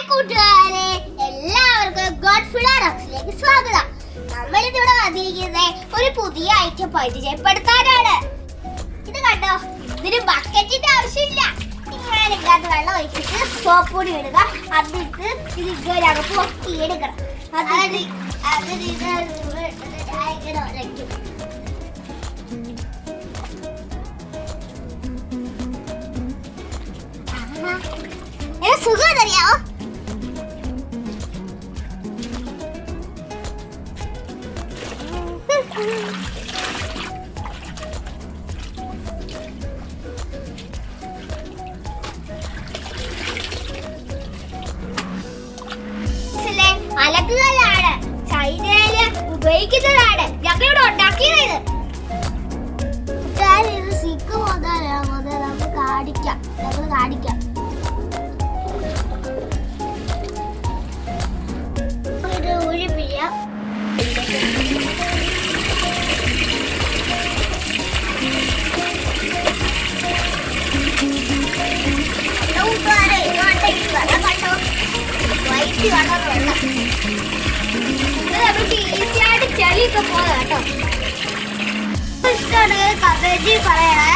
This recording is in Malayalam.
കൂട്ടുകാരെ എല്ലാവർക്കും ഗോഡ് ഫിളാറോക്സിലേക്ക് സ്വാഗതം. നമ്മൾ ഇതിവിടെ വന്നിരിക്കുന്നത് ഒരു പുതിയ ഐറ്റം പരിചയപ്പെടുത്താനാണ്. ഇത് കണ്ടോ? ഇതിന് ബക്കറ്റിന്റെ ആവശ്യമില്ല. ഇങ്ങനെ ഇതിനകത്ത് വെള്ളം ഒഴിച്ചിട്ട് സോപ്പ് പൊടി ഇടുക. അതിട്ട് ഇത് ഇങ്ങനെ അകത്ത് ഒക്കെ എടുക്കണം അതിന് ഇത് ഇങ്ങനെ ഉരയ്ക്കും. ആഹാ. ഏ, സുഖം അറിയാവോ അലക്കുകല്ലാണ് ചൈനയിൽ ഉപയോഗിക്കുന്നതാണ്. ഞങ്ങളിവിടെ ഉണ്ടാക്കിയത് ഇത് സിക്ക് മുതലാണ് മുതൽ നമുക്ക് കാണിക്കാം. ഞങ്ങൾ കാണിക്കാം. ഈസിയായിട്ട് ചെളിയൊക്കെ പോലെ കേട്ടോ. ഇഷ്ടമാണെങ്കിൽ കബഡി പറയണേ